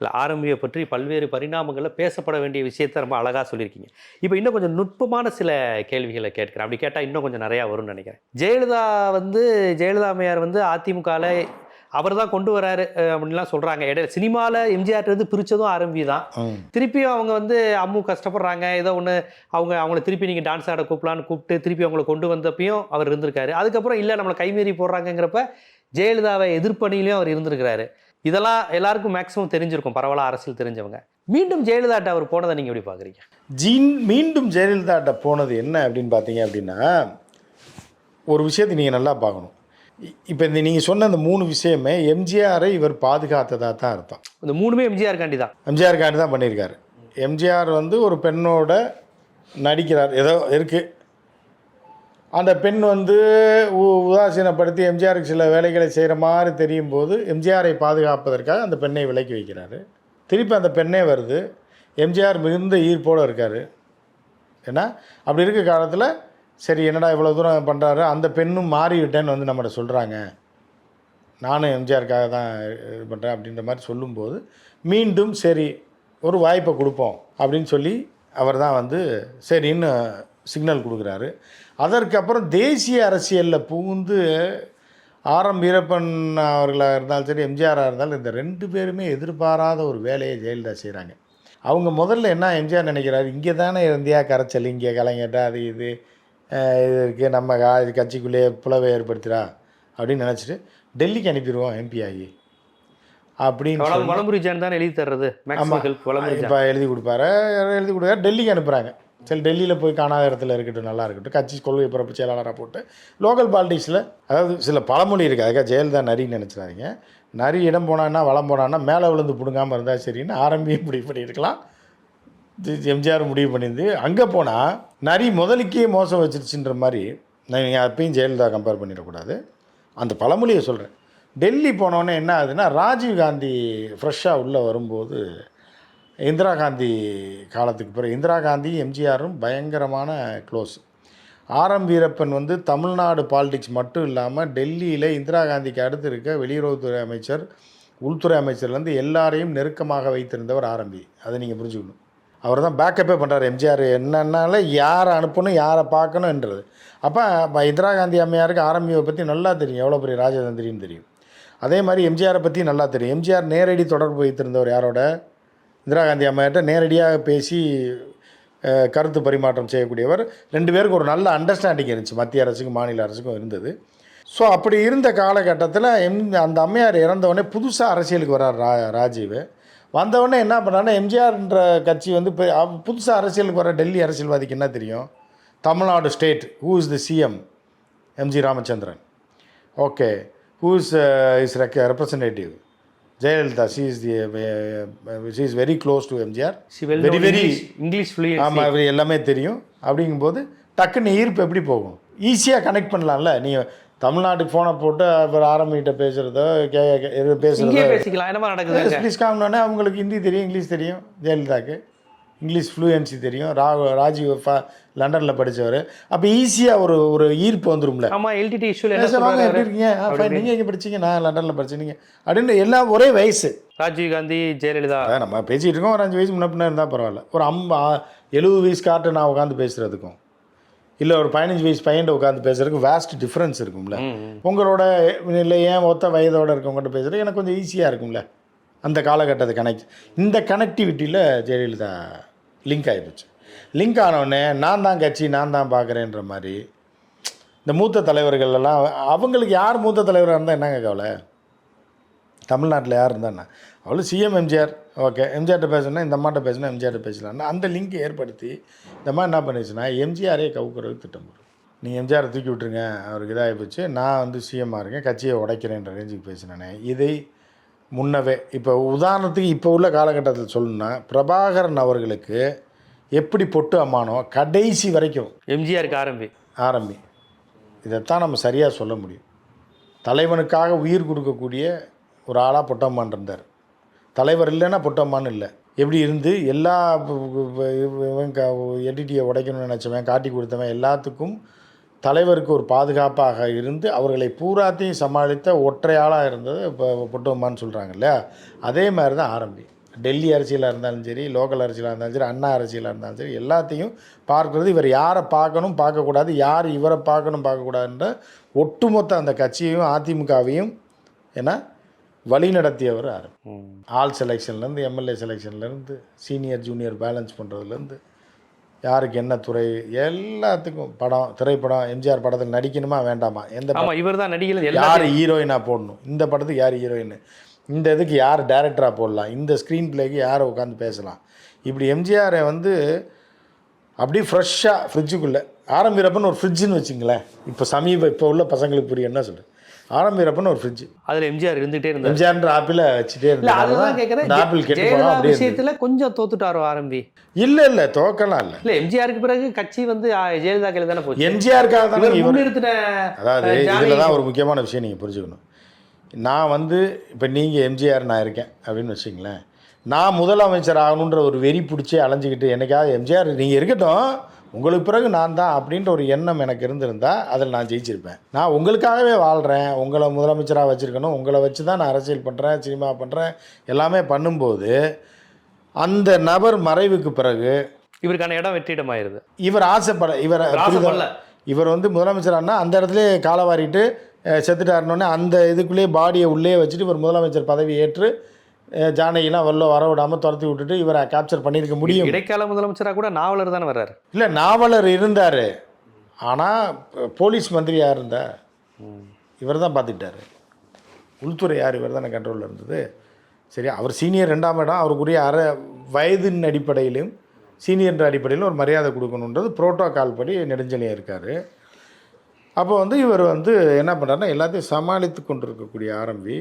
இல்லை ஆரம்பியை பற்றி பல்வேறு பரிணாமங்களில் பேசப்பட வேண்டிய விஷயத்தை ரொம்ப அழகாக சொல்லியிருக்கீங்க. இப்போ இன்னும் கொஞ்சம் நுட்பமான சில கேள்விகளை கேட்கிறேன். அப்படி கேட்டால் இன்னும் கொஞ்சம் நிறையா வரும்னு நினைக்கிறேன். ஜெயலலிதா வந்து ஜெயலலிதா அம்மையார் வந்து அதிமுகவில் அவர் தான் கொண்டு வராரு அப்படின்லாம் சொல்கிறாங்க இடையில சினிமாவில் எம்ஜிஆர் இருந்து பிரித்ததும் ஆரம்பி தான். திருப்பியும் அவங்க வந்து அம்மு கஷ்டப்படுறாங்க. ஏதோ ஒன்று அவங்க அவங்கள திருப்பி நீங்கள் டான்ஸ் ஆட கூப்பிடலான்னு கூப்பிட்டு திருப்பி அவங்கள கொண்டு வந்தப்பையும் அவர் இருந்திருக்காரு. அதுக்கப்புறம் இல்லை நம்மளை கைமீறி போடுறாங்கங்கிறப்ப ஜெயலலிதாவை எதிர்ப்பணியிலையும் அவர் இருந்திருக்கிறாரு. இதெல்லாம் எல்லாருக்கும் மேக்ஸிமம் தெரிஞ்சிருக்கும். பரவலாக அரசியல் தெரிஞ்சவங்க. மீண்டும் ஜெயலலிதாட்ட அவர் போனதை நீங்கள் எப்படி பார்க்குறீங்க? ஜீன் மீண்டும் ஜெயலலிதாட்ட போனது என்ன அப்படின்னு பார்த்தீங்க அப்படின்னா ஒரு விஷயத்தை நீங்கள் நல்லா பார்க்கணும். இப்போ இந்த நீங்கள் சொன்ன அந்த மூணு விஷயமே எம்ஜிஆரை இவர் பாதுகாத்ததாக தான் அர்த்தம். இந்த மூணுமே எம்ஜிஆர் காண்டி தான். எம்ஜிஆருக்காண்டி தான் பண்ணியிருக்காரு. எம்ஜிஆர் வந்து ஒரு பெண்ணோட நடிக்கிறார். ஏதோ இருக்குது அந்த பெண் வந்து உ- உதாசீனப்படுத்தி எம்ஜிஆருக்கு சில வேலைகளை செய்கிற மாதிரி தெரியும் போது எம்ஜிஆரை பாதுகாப்பதற்காக அந்த பெண்ணை விலக்கி வைக்கிறாரு. திருப்பி அந்த பெண்ணே வருது. எம்ஜிஆர் மிகுந்த ஈர்ப்போடு இருக்கார். ஏன்னா அப்படி இருக்க காலத்தில் சரி என்னடா இவ்வளோ தூரம் பண்ணுறாரு அந்த பெண்ணும் மாறிவிட்டேன்னு வந்து நம்மகிட்ட சொல்கிறாங்க நானும் எம்ஜிஆருக்காக தான் இது பண்ணுறேன் அப்படின்ற மாதிரி சொல்லும்போது மீண்டும் சரி ஒரு வாய்ப்பை கொடுப்போம் அப்படின்னு சொல்லி அவர் தான் வந்து சரின்னு சிக்னல் கொடுக்குறாரு. அதற்கப்புறம் தேசிய அரசியலில் புகுந்து ஆரம் வீரப்பன் அவர்களாக இருந்தாலும் சரி எம்ஜிஆராக இருந்தாலும் இந்த ரெண்டு பேருமே எதிர்பாராத ஒரு வேலையை ஜெயலலிதா செய்கிறாங்க அவங்க முதல்ல என்ன எம்ஜிஆர் நினைக்கிறாரு? இங்கே தானே இருந்தியா? கரைச்சல் இங்கே கலைஞட்டா அது இது இது இருக்குது நம்ம கா- இது கட்சிக்குள்ளேயே புலவை ஏற்படுத்துகிறா அப்படின்னு நினச்சிட்டு டெல்லிக்கு அனுப்பிடுவோம் எம்பி ஆகி அப்படின்னு வளம் சொல்லி- வளமுறை ஜான் தான் எழுதி தர்றது? ஜான். இப்போ எழுதி கொடுப்பாரு எழுதி கொடுக்காரு டெல்லிக்கு அனுப்புகிறாங்க சரி டெல்லியில் போய் காணாத இடத்துல இருக்கட்டும் நல்லா இருக்கட்டும். கட்சி கொள்கை பிறப்பு செயலாளராக போட்டு லோக்கல் பாலிட்டிக்ஸில் அதாவது சில பழமொழி இருக்குது அதுக்காக ஜெயலலிதா நரின்னு நினச்சிடாதீங்க. நரி இடம் போனான்னா வளம் போனான்னா மேலே விழுந்து பிடுங்காமல் இருந்தால் சரின்னு ஆரம்பியும் முடிவு பண்ணியிருக்கலாம். இது எம்ஜிஆர் முடிவு பண்ணியிருந்து அங்கே போனால் நரி முதலுக்கே மோசம் வச்சிருச்சுன்ற மாதிரி நான் நீங்கள் அப்பயும் ஜெயலலிதா கம்பேர் பண்ணிடக்கூடாது. அந்த பழமொழியை சொல்கிறேன் டெல்லி போனோன்னே என்ன ஆகுதுன்னா ராஜீவ் காந்தி ஃப்ரெஷ்ஷாக உள்ளே வரும்போது இந்திரா காந்தி காலத்துக்கு பிறகு இந்திரா காந்தி எம்ஜிஆரும் பயங்கரமான க்ளோஸ் ஆரம் வீரப்பன் வந்து தமிழ்நாடு பாலிடிக்ஸ் மட்டும் இல்லாமல் டெல்லியில் இந்திரா காந்திக்கு அடுத்து இருக்க வெளியுறவுத்துறை அமைச்சர் உள்துறை அமைச்சர்லேருந்து எல்லாரையும் நெருக்கமாக வைத்திருந்தவர் ஆரம்பி அதை நீங்கள் புரிஞ்சுக்கணும். அவர் தான் பேக்கப்பே பண்ணுறாரு எம்ஜிஆர். என்னன்னால யாரை அனுப்பணும் யாரை பார்க்கணுன்றது அப்போ இந்திரா காந்தி அம்மையாருக்கு ஆரம்பியை பற்றி நல்லா தெரியும். எவ்வளோ பெரிய ராஜதந்திரின்னு தெரியும். அதே மாதிரி எம்ஜிஆரை பற்றி நல்லா தெரியும். எம்ஜிஆர் நேரடி தொடர்பு வைத்திருந்தவர் யாரோட? இந்திரா காந்தி அம்மையார்ட்ட நேரடியாக பேசி கருத்து பரிமாற்றம் செய்யக்கூடியவர். ரெண்டு பேருக்கு ஒரு நல்ல அண்டர்ஸ்டாண்டிங் இருந்துச்சு. மத்திய அரசுக்கும் மாநில அரசுக்கும் இருந்தது. ஸோ அப்படி இருந்த காலகட்டத்தில் எம் அந்த அம்மையார் இறந்தவொடனே புதுசாக அரசியலுக்கு வர்றார் ரா ராஜீவ். வந்தவொடனே என்ன பண்ணாருன்னா எம்ஜிஆர்ன்ற கட்சி வந்து இப்போ புதுசாக அரசியலுக்கு வர டெல்லி அரசியல்வாதிக்கு என்ன தெரியும்? Tamil Nadu state who is the CM MG Ramachandran. Okay who is is representative Jayalalithaa she is the she is very close to MGR very very English. ஆமாம் எல்லாமே தெரியும். அப்படிங்கும்போது டக்குன்னு ஈர்ப்பு எப்படி போகும்? ஈஸியாக கனெக்ட் பண்ணலாம்ல. நீ தமிழ்நாட்டுக்கு ஃபோனை போட்டு அப்புறம் ஆரம்பிக்கிட்ட பேசுகிறதோ கே எது பேசுகிறதோ பேசிக்கலாம். என்னமா நடக்குது ப்ளீஸ் காமினோடனே அவங்களுக்கு ஹிந்தி தெரியும் இங்கிலீஷ் தெரியும் ஜெயலலிதாக்கு. இங்கிலீஷ் ஃப்ளூயன்சி தெரியும். ரா ராஜீவ் ஃபா லண்டனில் படித்தவர் அப்போ ஈஸியாக ஒரு ஒரு ஈர்ப்பு வந்துரும்ல. ஆமா எல்டிடி இஷ்யூல என்ன சொல்றாரு? எப்படி இருக்கீங்க? ஃபைன் நீங்கள் எங்கே படிச்சீங்க? நான் லண்டனில் நீங்கள் அப்படின்னு எல்லாம் ஒரே வயசு. ராஜீவ் காந்தி ஜெயலலிதா. அதான் நம்ம பேசிகிட்டு இருக்கோம். ஒரு அஞ்சு வயசு முன்ன பின்ன இருந்தால் பரவாயில்ல. ஒரு அம்பா எழுபது வயசு காட்டு நான் உட்காந்து பேசுகிறதுக்கும் இல்லை ஒரு பதினஞ்சு வயசு பையன்ட்ட உட்காந்து பேசுறதுக்கும் வேஸ்ட் டிஃப்ரென்ஸ் இருக்கும்ல. உங்களோட இல்லை ஏன் ஒத்த வயதோட இருக்கவங்ககிட்ட பேசுகிறது எனக்கு கொஞ்சம் ஈஸியாக இருக்கும்ல. அந்த காலகட்டத்தை கனெக்ட் இந்த கனெக்டிவிட்டியில் ஜெயலலிதா லிங்க் ஆகிப்போச்சு லிங்க் ஆனவுடனே நான் தான் கட்சி நான் தான் பார்க்குறேன்ற மாதிரி இந்த மூத்த தலைவர்கள் எல்லாம் அவங்களுக்கு யார் மூத்த தலைவராக இருந்தால் என்னங்க கவலை? தமிழ்நாட்டில் யார் இருந்தாண்ணா அவ்வளோ சிஎம் எம்ஜிஆர் ஓகே எம்ஜிஆர்ட்ட பேசணும்னா இந்த அம்மாட்ட பேசணும் எம்ஜிஆர்ட்ட பேசலாம்னா. அந்த லிங்க் ஏற்படுத்தி இந்த மாதிரி என்ன பண்ணிச்சுன்னா எம்ஜிஆரே கவுக்கிறதுக்கு திட்டம் போடும் நீங்கள் எம்ஜிஆரை தூக்கி விட்டுருங்க அவருக்கு இதாகி போச்சு. நான் வந்து சிஎம்மாக இருக்கேன் கட்சியை உடைக்கிறேன்ற ரேஞ்சுக்கு பேசினேன். இதை முன்னவே இப்போ உதாரணத்துக்கு இப்போ உள்ள காலகட்டத்தில் சொல்லணும்னா பிரபாகரன் அவர்களுக்கு எப்படி பொட்டு அம்மானோ கடைசி வரைக்கும் எம்ஜிஆருக்கு ஆரம்பி ஆரம்பி இதைத்தான் நம்ம சரியாக சொல்ல முடியும் தலைவனுக்காக உயிர் கொடுக்கக்கூடிய ஒரு ஆளாக பொட்டம்மான் இருந்தார் தலைவர் இல்லைன்னா பொட்டம்மான் இல்லை எப்படி இருந்து எல்லா எடிட்டியை உடைக்கணும்னு நினச்சவன் காட்டி கொடுத்தவன் எல்லாத்துக்கும் தலைவருக்கு ஒரு பாதுகாப்பாக இருந்து அவர்களை பூராத்தையும் சமாளித்த ஒற்றையாளாக இருந்தது இப்போ பொட்டம்மான்னு சொல்கிறாங்க இல்லையா அதே மாதிரி தான் ஆரம்பி. டெல்லி அரசியலாக இருந்தாலும் சரி லோக்கல் அரசியலாக இருந்தாலும் சரி அண்ணா அரசியலாக இருந்தாலும் சரி எல்லாத்தையும் பார்க்கறது இவர் யாரை பார்க்கணும் பார்க்கக்கூடாது யார் இவரை பார்க்கணும் பார்க்கக்கூடாதுன்ற ஒட்டுமொத்த அந்த கட்சியையும் அதிமுகவையும் ஏன்னா வழி நடத்தியவர் ஆல் செலெக்ஷன்லேருந்து எம்எல்ஏ செலெக்ஷன்லேருந்து சீனியர் ஜூனியர் பேலன்ஸ் பண்ணுறதுலேருந்து யாருக்கு என்ன துறை? எல்லாத்துக்கும் படம் திரைப்படம் எம்ஜிஆர் படத்தில் நடிக்கணுமா வேண்டாமா? எந்த இவர் தான் எல்லா யார் ஹீரோயினாக போடணும்? இந்த படத்துக்கு யார் ஹீரோயின் இந்த இதுக்கு யார் டேரக்டராக போடலாம்? இந்த ஸ்க்ரீன் பிளேக்கு யாரை உட்காந்து பேசலாம்? இப்படி எம்ஜிஆரை வந்து அப்படியே ஃப்ரெஷ்ஷாக ஃப்ரிட்ஜுக்குள்ளே ஆரம்பிரப்பன் ஒரு ஃப்ரிட்ஜுன்னு வச்சுங்களேன். இப்போ சமீப இப்போ உள்ள பசங்களுக்கு புரியும் என்ன சொல்லு. ஆரம்பிரப்பன் ஒரு ஃப்ரிட்ஜ் அதுல எம்ஜிஆர் இருந்துகிட்டே இருந்தார். எம்ஜிஆர்ன்ற ஆப்பிளை வச்சுட்டே இல்ல அதுதான் இந்த ஆப்பிள் கெட்டு அப்படியே விஷயத்துல கொஞ்சம் தோத்துட்டாரோ ஆரம்பி? இல்லை இல்லை துவக்கலாம் இல்லை. இல்ல எம்ஜிஆருக்கு பிறகு கட்சி வந்து ஜெயலலிதா கையில தானே போச்சு. எம்ஜிஆருக்காக தானே இவர் அதாவது இதில் தான் ஒரு முக்கியமான விஷயம் நீங்கள் புரிஞ்சுக்கணும். நான் வந்து இப்போ நீங்கள் எம்ஜிஆர் நான் இருக்கேன் அப்படின்னு வச்சிங்களேன் நான் முதலமைச்சர் ஆகணுன்ற ஒரு வெறி பிடிச்சி அலைஞ்சிக்கிட்டு என்னைக்காவது எம்ஜிஆர் நீங்கள் இருக்கட்டும் உங்களுக்கு பிறகு நான் தான் அப்படின்ற ஒரு எண்ணம் எனக்கு இருந்திருந்தா அதில் நான் ஜெயிச்சிருப்பேன். நான் உங்களுக்காகவே வாழ்கிறேன் உங்களை முதலமைச்சராக வச்சுருக்கணும் உங்களை வச்சு தான் நான் அரசியல் பண்ணுறேன் சினிமா பண்ணுறேன் எல்லாமே பண்ணும்போது அந்த நபர் மறைவுக்கு பிறகு இவருக்கான இடம் வெற்றிடமாயிருது. இவர் ஆசைப்பட இவர் இவர் வந்து முதலமைச்சரானா அந்த இடத்துல காலை வாரிட்டு அஹ், செத்துட்டாருனோடனே அந்த இதுக்குள்ளேயே பாடியை உள்ளே வச்சுட்டு இவர் முதலமைச்சர் பதவி ஏற்று ஜானகிலாம் வெளில வர விடாமல் துரத்தி விட்டுட்டு இவரை கேப்சர் பண்ணியிருக்க முடியும். இடைக்கால முதலமைச்சரா கூட நாவலர் தானே வர்றாரு. இல்லை நாவலர் இருந்தார். ஆனால் போலீஸ் மந்திரியாக இருந்தார் இவர் தான் பார்த்துக்கிட்டாரு உள்துறை யார் இவர் தானே கண்ட்ரோலில் இருந்தது. சரி அவர் சீனியர் ரெண்டாம் இடம் அவருக்குரிய அற வயதின் அடிப்படையிலும் சீனியர்ன்ற அடிப்படையிலும் ஒரு மரியாதை கொடுக்கணுன்றது புரோட்டோகால் படி நெடுஞ்செழியன் இருக்கார். அப்போ வந்து இவர் வந்து என்ன பண்ணுறாருன்னா எல்லாத்தையும் சமாளித்து கொண்டிருக்கக்கூடிய ஆரம்பி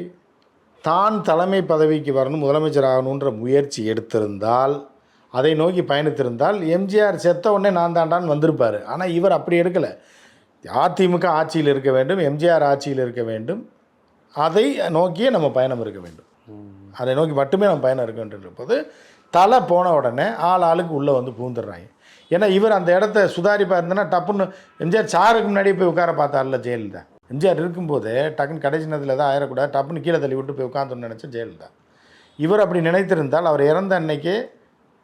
தான் தலைமை பதவிக்கு வரணும் முதலமைச்சர் ஆகணுன்ற முயற்சி எடுத்திருந்தால் அதை நோக்கி பயணித்திருந்தால் எம்ஜிஆர் செத்த உடனே நான் தாண்டான்னு வந்திருப்பார். ஆனால் இவர் அப்படி எடுக்கலை. அதிமுக ஆட்சியில் இருக்க வேண்டும் எம்ஜிஆர் ஆட்சியில் இருக்க வேண்டும். அதை நோக்கியே நம்ம பயணம் இருக்க வேண்டும். அதை நோக்கி மட்டுமே நம்ம பயணம் இருக்க வேண்டும் போது தலை போன உடனே ஆள் ஆளுக்கு உள்ளே வந்து பூந்துடுறாங்க ஏன்னா இவர் அந்த இடத்த சுதாரிப்பாக இருந்தேன்னா டப்புன்னு எம்ஜிஆர் சாருக்கு முன்னாடி போய் உட்கார பார்த்தார்ல ஜெயலலிதா. எம்ஜிஆர் இருக்கும்போது டக்குன்னு கடைசி நேரத்தில் தான் ஆயிடக்கூடாது டப்புன்னு கீழே தள்ளி விட்டு போய் உட்காந்துன்னு நினச்ச ஜெயலலிதா இவர் அப்படி நினைத்திருந்தால் அவர் இறந்த அன்னைக்கே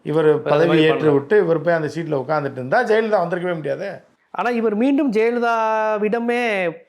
இவர் பதவி ஏற்று விட்டு இவர் போய் அந்த சீட்டில் உட்காந்துட்டு இருந்தால் ஜெயலலிதா வந்திருக்கவே முடியாது. ஆனா இவர் மீண்டும் ஜெயலலிதாவிடமே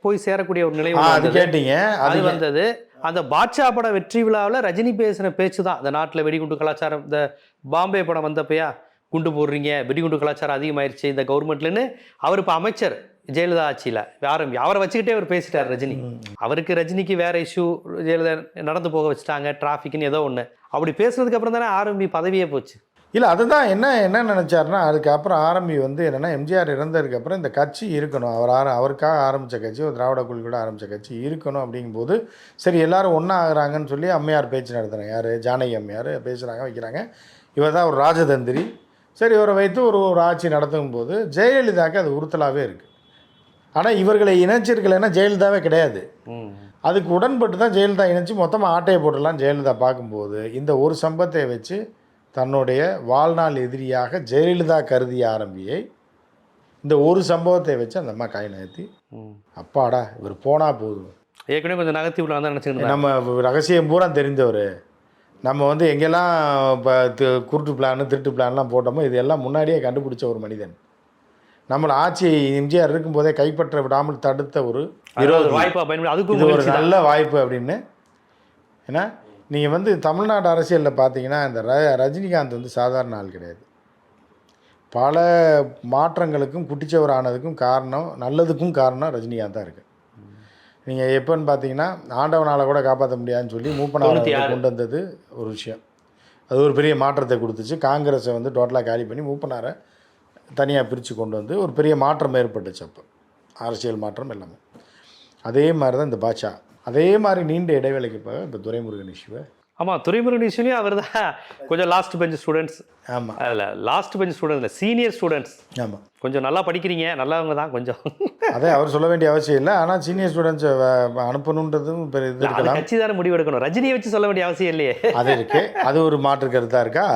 போய் சேரக்கூடிய ஒரு நிலை அது. கேட்டீங்க. அது அது வந்தது. அந்த பாட்ஷா பட வெற்றி விழாவில் ரஜினி பேசின பேச்சு தான். இந்த நாட்டில் வெடிகுண்டு கலாச்சாரம் இந்த பாம்பே படம் வந்தப்பயா குண்டு போடுறீங்க வெடிகுண்டு கலாச்சாரம் அதிகமாயிருச்சு இந்த கவர்மெண்ட்லன்னு அவர் இப்போ அமைச்சர். ஜெயலலிதா ஆட்சியில். ஆரம்பி அவரை வச்சுக்கிட்டே அவர் பேசிட்டார் ரஜினி. அவருக்கு ரஜினிக்கு வேற இஷ்யூ ஜெயலலிதா நடந்து போக வச்சுட்டாங்க டிராஃபிக்னு ஏதோ ஒன்று அப்படி பேசுனதுக்கு அப்புறம் தானே ஆரம்பி பதவியே போச்சு. இல்லை அதுதான் என்ன என்ன நினச்சாருன்னா அதுக்கப்புறம் ஆரம்பி வந்து என்னென்னா எம்ஜிஆர் இறந்ததுக்கு அப்புறம் இந்த கட்சி இருக்கணும். அவர் ஆர அவருக்காக ஆரம்பித்த கட்சி ஒரு திராவிட கொள்கையோட ஆரம்பித்த கட்சி இருக்கணும் அப்படிங்கும்போது சரி எல்லாரும் ஒன்றா ஆகுறாங்கன்னு சொல்லி அம்மையார் பேச்சு நடத்துகிறாங்க யார்? ஜானகி அம்மையார் பேசுகிறாங்க வைக்கிறாங்க. இவர் தான் ஒரு ராஜதந்திரி. சரி இவரை வைத்து ஒரு ஒரு ஆட்சி நடத்தும் போது ஜெயலலிதாவுக்கு அது உறுத்தலாகவே இருக்குது ஆனால் இவர்களை இணைச்சிருக்கலைன்னா ஜெயலலிதாவே கிடையாது. அதுக்கு உடன்பட்டு தான் ஜெயலலிதா இணைச்சு மொத்தமாக ஆட்டையை போட்டுடலாம் ஜெயலலிதா பார்க்கும்போது. இந்த ஒரு சம்பத்தை வச்சு தன்னுடைய வாழ்நாள் எதிரியாக ஜெயலலிதா கருதிய ஆரம்பியை இந்த ஒரு சம்பவத்தை வச்சு அந்த அம்மா காய் நகர்த்தி அப்பாடா இவர் போனால் போதும். ஏற்கனவே கொஞ்சம் நகர்த்தி விடலாம் தான். நம்ம ரகசியம் பூரா தெரிந்தவர் நம்ம வந்து எங்கெல்லாம் இப்போ குருட்டு பிளான் திருட்டு பிளான்லாம் போட்டோமோ இதெல்லாம் முன்னாடியே கண்டுபிடிச்ச ஒரு மனிதன். நம்மளை ஆட்சியை எம்ஜிஆர் இருக்கும்போதே கைப்பற்ற விடாமல் தடுத்த ஒரு அதாவது விரோதி வாய்ப்பா பயன்படுத்தி ஒரு. நல்ல வாய்ப்பு அப்படின்னு. ஏன்னா நீங்கள் வந்து தமிழ்நாடு அரசியலில் பார்த்தீங்கன்னா இந்த ர ரஜினிகாந்த் வந்து சாதாரண ஆள் கிடையாது. பல மாற்றங்களுக்கும் குட்டிச்சவர் ஆனதுக்கும் காரணம் நல்லதுக்கும் காரணம் ரஜினிகாந்த் தான் இருக்குது நீங்கள் எப்போன்னு பார்த்தீங்கன்னா ஆண்டவனால் கூட காப்பாற்ற முடியாதுன்னு சொல்லி ஆறு. கொண்டு வந்தது ஒரு விஷயம். அது ஒரு பெரிய மாற்றத்தை கொடுத்துச்சு. காங்கிரஸை வந்து டோட்டலாக காலி பண்ணி மூப்பனாரை தனியாக பிரித்து கொண்டு வந்து ஒரு பெரிய மாற்றம் ஏற்பட்டுச்சு அப்போ. அரசியல் மாற்றம் எல்லாமே. அதே மாதிரி தான் இந்த பாட்ஷா. அதே மாதிரி நீண்ட இடைவேளைக்கு பிறகு இந்த துரைமுருகன் இஷ்யூவை ஆமா துறைமுருகன் இஷ்யூலையும் அவர் தான் கொஞ்சம் லாஸ்ட் பெஞ்ச் ஸ்டூடெண்ட்ஸ் ஆமாம் அதில் லாஸ்ட் பெஞ்ச் ஸ்டூடெண்ட் இல்லை சீனியர் ஸ்டூடெண்ட்ஸ் ஆமாம் கொஞ்சம் நல்லா படிக்கிறீங்க நல்லவங்க தான் கொஞ்சம். அதே அவர் சொல்ல வேண்டிய அவசியம் இல்லை. ஆனால் சீனியர் ஸ்டூடெண்ட்ஸை அனுப்பணுன்றதும் பெரிய இது இருக்கலாம். கட்சி தானே முடிவெடுக்கணும். ரஜினியை வச்சு சொல்ல வேண்டிய அவசியம் இல்லையே. அது இருக்குது அது ஒரு மாற்று கருத்தாக இருக்கா?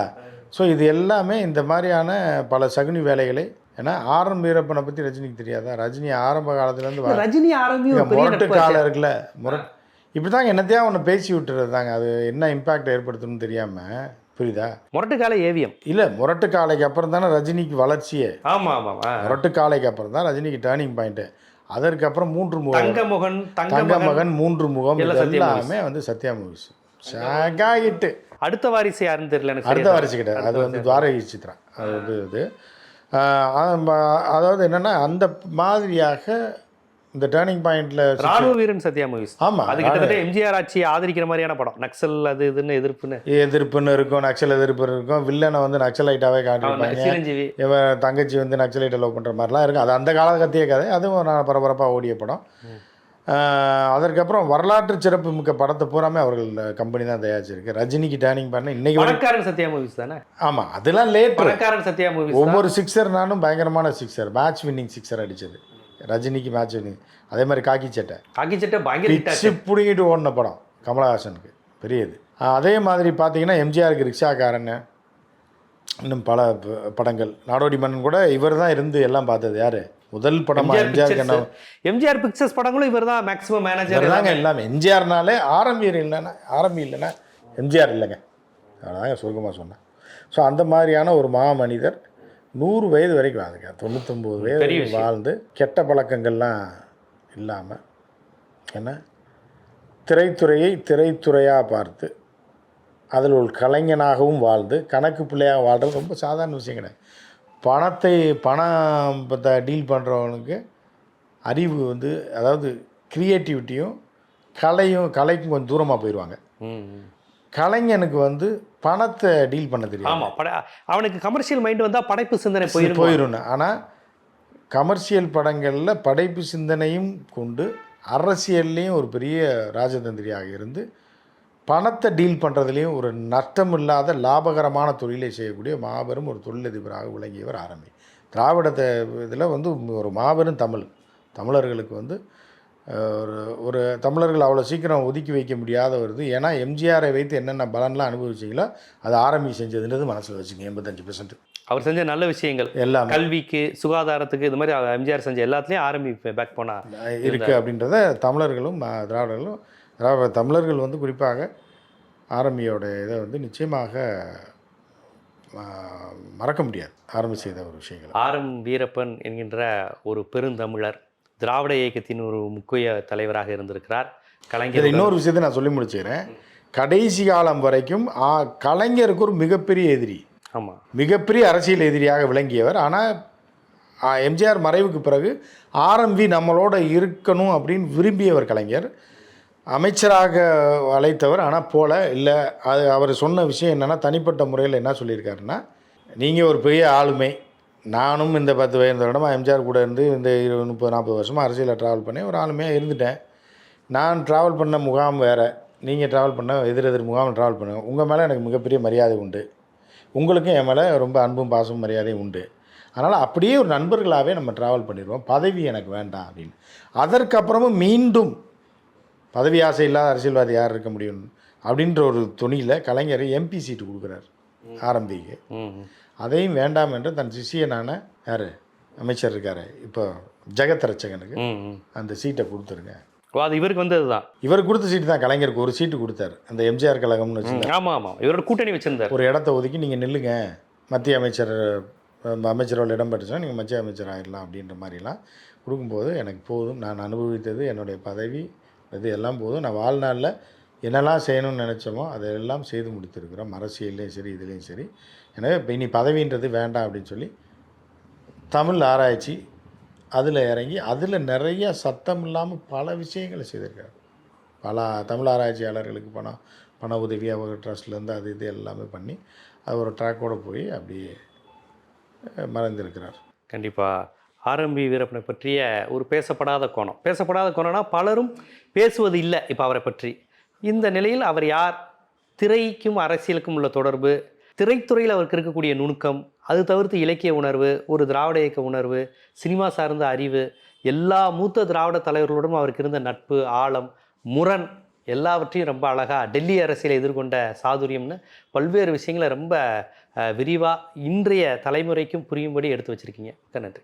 ஸோ இது எல்லாமே இந்த மாதிரியான பல சகுனி வேலைகளை ஏன்னா ஆரம்ப வீரப்பனை பற்றி ரஜினிக்கு தெரியாதா? ரஜினி ஆரம்ப காலத்துலேருந்து ரஜினி ஆரம்பி ஒரு பெரிய முரட்டு. காலம் இருக்குல்ல முரட்டு இப்படி தாங்க என்னத்தையா ஒன்று பேசி விட்டுறது தாங்க. அது என்ன இம்பேக்ட் ஏற்படுத்தணும்னு தெரியாமல் புரியுதா? முரட்டுக்கால ஏவிஎம் இல்லை முரட்டு காலைக்கு அப்புறம் தானே ரஜினிக்கு வளர்ச்சியே. ஆமா ஆமாம் முரட்டு காலைக்கு அப்புறம் தான் ரஜினிக்கு டேர்னிங் பாயிண்ட்டு அதற்கப்புறம் மூன்று முகம் தங்கமுகன் தங்க தங்கமகன் மகன் மூன்று முகம். எல்லாமே வந்து சத்யா மூவிஸ் ஷாகாயிட்டு. அடுத்த வாரிசு யாருன்னு தெரியல எனக்கு அடுத்த வாரிசு கிடையாது அது வந்து துவாரகி சித்ரா. அது வந்து இது. அதாவது என்னென்னா அந்த மாதிரியாக இந்த டேர்னிங் பாயிண்ட்ல ராணுவ வீரன் சத்யா மூவிஸ் ஆமாம் அது கிட்டத்தட்ட எம்ஜிஆர் ஆட்சியை ஆதரிக்கிற மாதிரியான படம். நக்சல் அது இதுன்னு எதிர்ப்புன்னு. எதிர்ப்புன்னு இருக்கும் நக்சல் எதிர்ப்பு இருக்கும். வில்லனை வந்து நக்சலைட்டாகவே காட்டியிருப்பாங்க. சிரஞ்சீவி. இவன் தங்கச்சி வந்து நக்சலைட்டை லவ் பண்ணுற மாதிரிலாம் இருக்கும் அது அந்த காலகத்திய கதை. அதுவும் நான் பரபரப்பாக ஓடிய படம். அதற்கப்புறம் வரலாற்று சிறப்பு மிக்க படத்தை பூராமே அவர்கள் கம்பெனி தான் தயாரிச்சிருக்கு. ரஜினிக்கு டேர்னிங் பண்ண இன்னைக்கு பணக்காரன் சத்யா மூவிஸ் தானே? ஆமாம் அதெல்லாம் லேட் பணக்காரன் சத்யா மூவிஸ் ஒவ்வொரு சிக்ஸர்னாலும் பயங்கரமான சிக்ஸர் மேட்ச் வின்னிங் சிக்ஸர் அடிச்சது. ரஜினிக்கு மேட்ச் வின்னிங் அதே மாதிரி காக்கி சட்டை. காக்கி சட்டை பயங்கர பிடுங்கிட்டு ஓடின படம் கமலஹாசனுக்கு. பெரியது. அதே மாதிரி பார்த்தீங்கன்னா எம்ஜிஆருக்கு ரிக்ஷாக்காரன். இன்னும் பல படங்கள். நாடோடி மன்னன் கூட இவர் தான் இருந்து எல்லாம் பார்த்தது. யாரு? முதல் படமா எம்ஜிஆர் எம்ஜிஆர் பிக்சர்ஸ் படங்களும் இவர் தான் மேக்ஸிமம் மேனேஜர் தாங்க எல்லாமே. எம்ஜிஆர்னாலே ஆரம்பி இல்லைன்னா ஆரம்பி இல்லைன்னா எம்ஜிஆர் இல்லைங்க. அவ்வளோதாங்க சுருக்கமாக சொன்னேன். ஸோ அந்த மாதிரியான ஒரு மா மனிதர் நூறு வயது வரைக்கும் வாழ்ந்துங்க தொண்ணூத்தொம்பது வயது வாழ்ந்து கெட்ட பழக்கங்கள்லாம் இல்லாமல் என்ன? திரைத்துறையை திரைத்துறையாக பார்த்து அதில் ஒரு கலைஞனாகவும் வாழ்ந்து கணக்கு பிள்ளையாக வாழ்றது ரொம்ப சாதாரண விஷயம் கிடையாது பணத்தை பணம் டீல் பண்ணுறவனுக்கு அறிவு வந்து அதாவது க்ரியேட்டிவிட்டியும் கலையும் கலைக்கும் கொஞ்சம் தூரமாக போயிடுவாங்க கலைஞனுக்கு வந்து பணத்தை டீல் பண்ண தெரியும் பட அவனுக்கு கமர்ஷியல் மைண்ட் வந்தா படைப்பு சிந்தனை போயிரும்? போயிடும் ஆனால் கமர்ஷியல் படங்களில் படைப்பு சிந்தனையும் கொண்டு அரசியல்லையும் ஒரு பெரிய ராஜதந்திரியாக இருந்து பணத்தை டீல் பண்ணுறதுலையும் ஒரு நஷ்டம் இல்லாத லாபகரமான தொழிலை செய்யக்கூடிய மாபெரும் ஒரு தொழிலதிபராக விளங்கியவர் ஆரம்பி திராவிடத்தை இதில் வந்து ஒரு மாபெரும் தமிழ். தமிழர்களுக்கு வந்து ஒரு ஒரு தமிழர்கள் அவ்வளோ சீக்கிரம் ஒதுக்கி வைக்க முடியாத வருது ஏன்னா எம்ஜிஆரை வைத்து என்னென்ன பலன்லாம் அனுபவிச்சிங்களோ அது ஆரம்பி செஞ்சதுன்றது மனசில் வச்சுங்க எண்பத்தஞ்சு பெர்சன்ட் அவர் செஞ்ச நல்ல விஷயங்கள். எல்லாமே. கல்விக்கு சுகாதாரத்துக்கு இது மாதிரி எம்ஜிஆர் செஞ்ச எல்லாத்துலயும் ஆரம்பி பேக் போனா இருக்குது அப்படின்றத தமிழர்களும் திராவிடர்களும் திராவிட தமிழர்கள் வந்து குறிப்பாக ஆரம்பியோட இதை வந்து நிச்சயமாக மறக்க முடியாது. ஆரம்பி செய்த ஒரு விஷயங்கள். ஆர் எம் வீரப்பன் என்கின்ற ஒரு பெருந்தமிழர் திராவிட இயக்கத்தின் ஒரு முக்கிய தலைவராக இருந்திருக்கிறார். கலைஞர் இன்னொரு விஷயத்தை நான் சொல்லி முடிச்சுக்கிறேன். கடைசி காலம் வரைக்கும் கலைஞருக்கு ஒரு மிகப்பெரிய எதிரி. ஆமா. மிகப்பெரிய அரசியல் எதிரியாக விளங்கியவர். ஆனால் எம்ஜிஆர் மறைவுக்கு பிறகு ஆர்எம்வி நம்மளோட இருக்கணும் அப்படின்னு விரும்பியவர் கலைஞர். அமைச்சராக அழைத்தவர் ஆனால் போல இல்லை அது அவர் சொன்ன விஷயம் என்னென்னா தனிப்பட்ட முறையில் என்ன சொல்லியிருக்காருன்னா நீங்கள் ஒரு பெரிய ஆளுமை. நானும் இந்த பத்து வயது வருடமா எம்ஜிஆர் கூட இருந்து இந்த இருபது முப்பது நாற்பது வருஷமாக அரசியலில் ட்ராவல் பண்ணி ஒரு ஆளுமையாக இருந்துட்டேன். நான் ட்ராவல் பண்ண முகாம் வேறு. நீங்கள் ட்ராவல் பண்ண எதிர் எதிர் முகாம் ட்ராவல் பண்ணுங்கள் உங்கள் மேலே எனக்கு மிகப்பெரிய மரியாதை உண்டு. உங்களுக்கும் என் மேலே ரொம்ப அன்பும் பாசமும் மரியாதையும் உண்டு. அதனால் அப்படியே ஒரு நண்பர்களாகவே நம்ம ட்ராவல் பண்ணிடுவோம் பதவி எனக்கு வேண்டாம் அப்படின்னு. அதற்கப்புறமும் மீண்டும் பதவி ஆசை இல்லாத அரசியல்வாதி யார் இருக்க முடியும் அப்படின்ற ஒரு துணியில் கலைஞர் எம்பி சீட்டு கொடுக்குறாரு. ஆரம்பிக்கு. அதையும் வேண்டாம் என்று தன் சிஷியனான யார்? அமைச்சர் இருக்கார். இப்போ ஜெகத் ம். அந்த சீட்டை கொடுத்துருங்க. அது இவருக்கு வந்ததுதான் இவர் கொடுத்த சீட்டு தான். கலைஞருக்கு ஒரு சீட்டு கொடுத்தாரு. அந்த எம்ஜிஆர் கழகம்னு வச்சு ம், ஆமா ஆமா. இவரோட கூட்டணி வச்சிருந்தார். ஒரு இடத்த ஒதுக்கி நீங்கள் நில்லுங்க. மத்திய அமைச்சர் அமைச்சரோட இடம் பெற்றுச்சா நீங்கள் மத்திய அமைச்சர் ஆயிடலாம் அப்படின்ற மாதிரிலாம் கொடுக்கும்போது எனக்கு போதும். நான் அனுபவித்தது என்னுடைய பதவி இது எல்லாம் போதும். நான் வாழ்நாளில் என்னெல்லாம் செய்யணும்னு நினச்சோமோ அதெல்லாம் செய்து முடித்திருக்கிறோம். அரசியல்லையும் சரி இதுலேயும் சரி. எனவே இப்போ இனி பதவின்றது வேண்டாம் அப்படின்னு சொல்லி தமிழ் ஆராய்ச்சி அதில் இறங்கி அதில் நிறைய சத்தம் இல்லாமல் பல விஷயங்களை செய்திருக்காரு பல தமிழ் ஆராய்ச்சியாளர்களுக்கு பணம் பண உதவி அவங்க ட்ரஸ்ட்லேருந்து அது இது எல்லாமே பண்ணி அது ஒரு ட்ராக்கோடு போய் அப்படியே மறைந்திருக்கிறார். கண்டிப்பாக ஆரம்பி வீரப்பனை பற்றிய ஒரு பேசப்படாத கோணம். பேசப்படாத கோணம்னா பலரும் பேசுவது இல்லை இப்போ அவரை பற்றி. இந்த நிலையில் அவர் யார்? திரைக்கும் அரசியலுக்கும் உள்ள தொடர்பு திரைத்துறையில் அவருக்கு இருக்கக்கூடிய நுணுக்கம் அது தவிர்த்து இலக்கிய உணர்வு ஒரு திராவிட இயக்க உணர்வு சினிமா சார்ந்த அறிவு எல்லா மூத்த திராவிட தலைவர்களுடன் அவருக்கு இருந்த நட்பு ஆழம் முரண் எல்லாவற்றையும் ரொம்ப அழகாக டெல்லி அரசியலை எதிர்கொண்ட சாதுரியம்னு பல்வேறு விஷயங்களை ரொம்ப விரிவாக இன்றைய தலைமுறைக்கும் புரியும்படி எடுத்து வச்சுருக்கீங்க. மிக்க நன்றி.